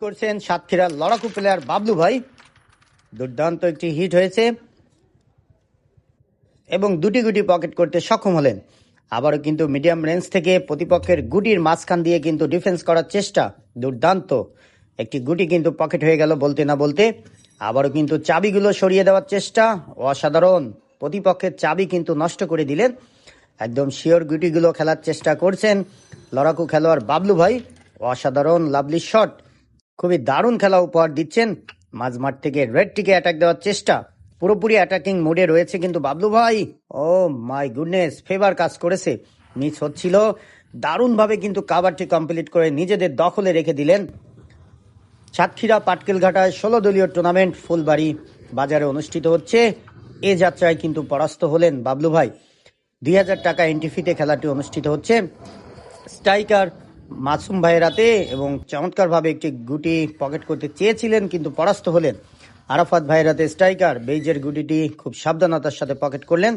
করছেন সাতক্ষীরার লড়াকু প্লেয়ার বাবলু ভাই। দুর্দান্ত একটি হিট হয়েছে। এবং দুটি গুটি পকেট করতে সক্ষম হলেন। আবারও কিন্তু মিডিয়াম রেঞ্জ থেকে প্রতিপক্ষের গুটির মাঝখান দিয়ে কিন্তু ডিফেন্স করার চেষ্টা দুর্দান্ত। একটি গুটি কিন্তু পকেট হয়ে গেল বলতে না বলতে। আবারও কিন্তু চাবিগুলো সরিয়ে দেওয়ার চেষ্টা। অসাধারণ। প্রতিপক্ষের চাবি কিন্তু নষ্ট করে দিলেন। একদম শিওর গুটিগুলো খেলার চেষ্টা করছেন লড়াকু খেলোয়াড় বাবলু ভাই। অসাধারণ লাভলি শট খুবই দারুণ খেলা উপহার দিচ্ছেন। মাঝমাঠ থেকে রেড টিকে অ্যাটাক দেওয়ার চেষ্টা। পুরোপুরি অ্যাটাকিং মোডে রয়েছে কিন্তু বাবলু ভাই। ও মাই গুডনেস ফেভার কাজ করেছে। মিস হচ্ছিল। দারুণভাবে কিন্তু কাভারটি কমপ্লিট করে নিজেদের দখলে রেখে দিলেন। সাতক্ষীরা পাটকেলঘাটায় ষোলো দলীয় টুর্নামেন্ট ফুলবাড়ি বাজারে অনুষ্ঠিত হচ্ছে। এ যাত্রায় কিন্তু পরাস্ত হলেন বাবলু ভাই। দুই হাজার টাকা এন্ট্রি ফিতে খেলাটি অনুষ্ঠিত হচ্ছে। স্ট্রাইকার মাসুম ভাইয়ের হাতে এবং চমৎকারভাবে একটি গুটি পকেট করতে চেয়েছিলেন, কিন্তু পরাস্ত হলেন। আরাফাত ভাইয়ের হাতে স্ট্রাইকার বেইজের গুটিটি খুব সাবধানতার সাথে পকেট করলেন।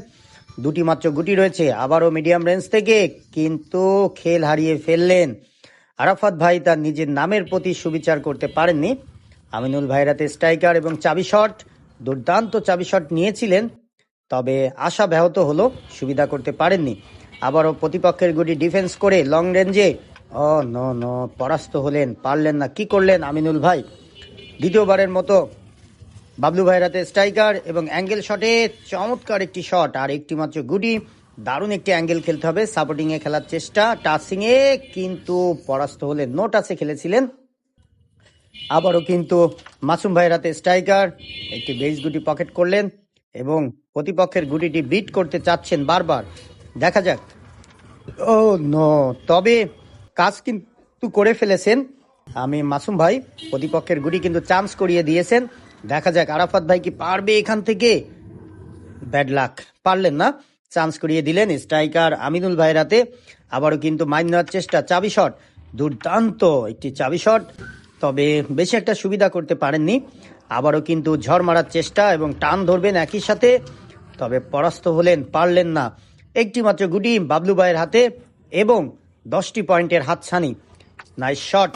দুটি মাত্র গুটি রয়েছে, আবারও মিডিয়াম রেঞ্জ থেকে, কিন্তু খেল হারিয়ে ফেললেন। আরাফাত ভাই তার নিজের নামের প্রতি সুবিচার করতে পারেননি। আমিনুল ভাইয়ের হাতে স্ট্রাইকার এবং চাবি শট, দুর্দান্ত চাবি শট নিয়েছিলেন, তবে আশা ব্যাহত হলো, সুবিধা করতে পারেননি। আবারও প্রতিপক্ষের গুটি ডিফেন্স করে লং রেঞ্জে ও, ন ন, পরাস্ত হলেন, পারলেন না, কি করলেন আমিনুল ভাই? দ্বিতীয়বারের মতো বাবলু ভাইয়ের হাতে স্ট্রাইকার এবং অ্যাঙ্গেল শটে, চমৎকার একটি শট, আর একটি মাত্র গুটি। দারুণ একটি অ্যাঙ্গেল খেলতে হবে সাপোর্টিং এ খেলার চেষ্টা এ কিন্তু পরাস্ত হলেন নো টাসে খেলেছিলেন। আবারও কিন্তু মাসুম ভাইয়ের হাতে স্ট্রাইকার, একটি বেস গুটি পকেট করলেন এবং প্রতিপক্ষের গুটিটি বিট করতে চাচ্ছেন বারবার। দেখা যাক। ও, নো, তবে কাজ কিন্তু করে ফেলেছেন। আমি মাসুম ভাই, প্রতিপক্ষের গুটি কিন্তু চান্স করিয়ে দিয়েছেন। দেখা যাক, আরাফাত ভাই কি পারবে এখান থেকে? ব্যাড লাক পারলেন না। চান্স করিয়ে দিলেন স্ট্রাইকার আমিনুল ভাইয়ের হাতে। আবারও কিন্তু মাইন নেওয়ার চেষ্টা, চাবি শট দুর্দান্ত একটি চাবি শট তবে বেশি একটা সুবিধা করতে পারেননি। আবারও কিন্তু ঝড় মারার চেষ্টা এবং টান ধরবেন একই সাথে। তবে পরাস্ত হলেন, পারলেন না। একটি মাত্র গুটি বাবলু ভাইয়ের হাতে এবং দশটি পয়েন্টের হাতছানি। Nice shot